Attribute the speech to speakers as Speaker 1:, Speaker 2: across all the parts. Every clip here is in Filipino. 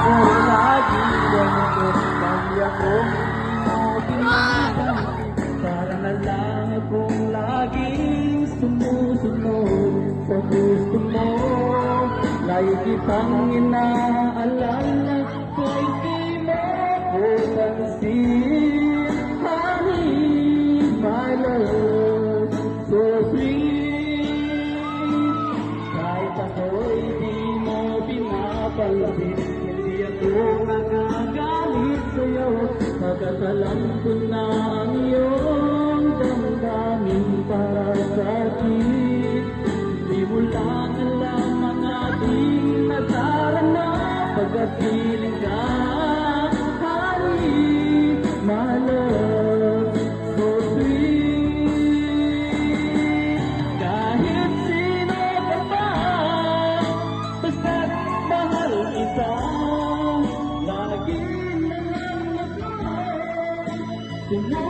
Speaker 1: ko lagi Ganito lagi akong inuutin Para na lang akong laging sumusunod Sa gusto mo Lagi kitang inaalala Kahit di mo ko pansin Honey, my love So sweet Kahit ako'y di mo pinapalapit alam ko na ang iyong damdamin para sa akin. Di mo lang alam ang ating nadarana Pagkapiling ka, hari, malam You.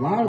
Speaker 1: Wow.